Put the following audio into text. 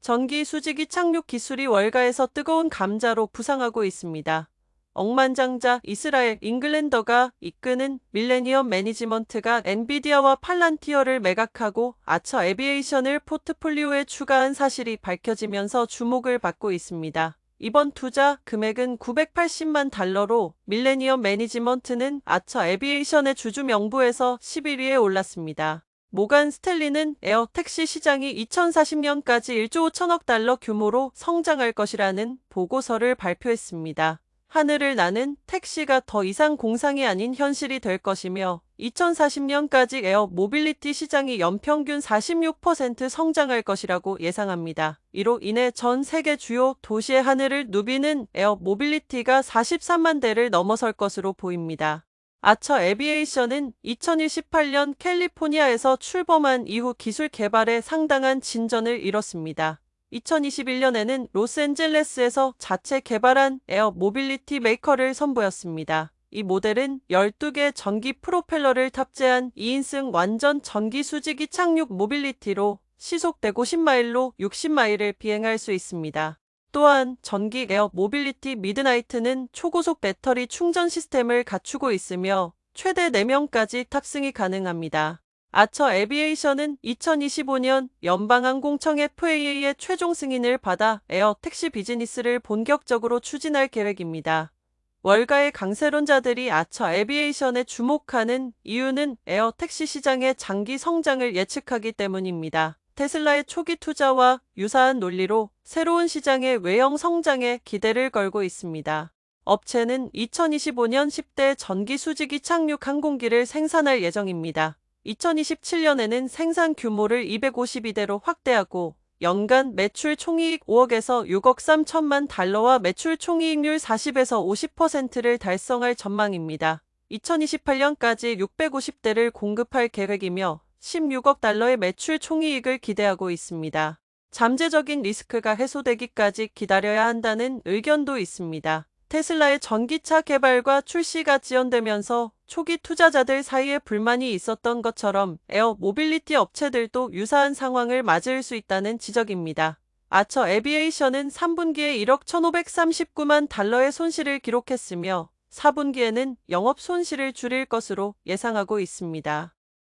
전기 수직이 착륙 기술이 월가에서 뜨거운 감자로 부상하고 있습니다. 억만장자 이스라엘 잉글랜더가 이끄는 밀레니엄 매니지먼트가 엔비디아와 팔란티어를 매각하고 아처 에비에이션을 포트폴리오에 추가한 사실이 밝혀지면서 주목을 받고 있습니다. 이번 투자 금액은 980만 달러로 밀레니엄 매니지먼트는 아처 에비에이션의 주주 명부에서 11위에 올랐습니다. 모간 스탠리는 에어 택시 시장이 2040년까지 1조 5천억 달러 규모로 성장할 것이라는 보고서를 발표했습니다. 하늘을 나는 택시가 더 이상 공상이 아닌 현실이 될 것이며 2040년까지 에어 모빌리티 시장이 연평균 46% 성장할 것이라고 예상합니다. 이로 인해 전 세계 주요 도시의 하늘을 누비는 에어 모빌리티가 43만 대를 넘어설 것으로 보입니다. 아처 에비에이션은 2018년 캘리포니아에서 출범한 이후 기술 개발에 상당한 진전을 이뤘습니다. 2021년에는 로스앤젤레스에서 자체 개발한 에어 모빌리티 메이커를 선보였습니다. 이 모델은 12개 전기 프로펠러를 탑재한 2인승 완전 전기 수직이 착륙 모빌리티로 시속 150마일로 60마일을 비행할 수 있습니다. 또한 전기 에어 모빌리티 미드나이트는 초고속 배터리 충전 시스템을 갖추고 있으며 최대 4명까지 탑승이 가능합니다. 아처 에비에이션은 2025년 연방항공청 FAA의 최종 승인을 받아 에어 택시 비즈니스를 본격적으로 추진할 계획입니다. 월가의 강세론자들이 아처 에비에이션에 주목하는 이유는 에어 택시 시장의 장기 성장을 예측하기 때문입니다. 테슬라의 초기 투자와 유사한 논리로 새로운 시장의 외형 성장에 기대를 걸고 있습니다. 업체는 2025년 10대 전기 수직이 착륙 항공기를 생산할 예정입니다. 2027년에는 생산 규모를 252대로 확대하고 연간 매출 총이익 5억에서 6억 3천만 달러와 매출 총이익률 40에서 50%를 달성할 전망입니다. 2028년까지 650대를 공급할 계획이며 16억 달러의 매출 총이익을 기대하고 있습니다. 잠재적인 리스크가 해소되기까지 기다려야 한다는 의견도 있습니다. 테슬라의 전기차 개발과 출시가 지연되면서 초기 투자자들 사이에 불만이 있었던 것처럼 에어 모빌리티 업체들도 유사한 상황을 맞을 수 있다는 지적입니다. 아처 에비에이션은 3분기에 1억 1,539만 달러의 손실을 기록했으며 4분기에는 영업 손실을 줄일 것으로 예상하고 있습니다.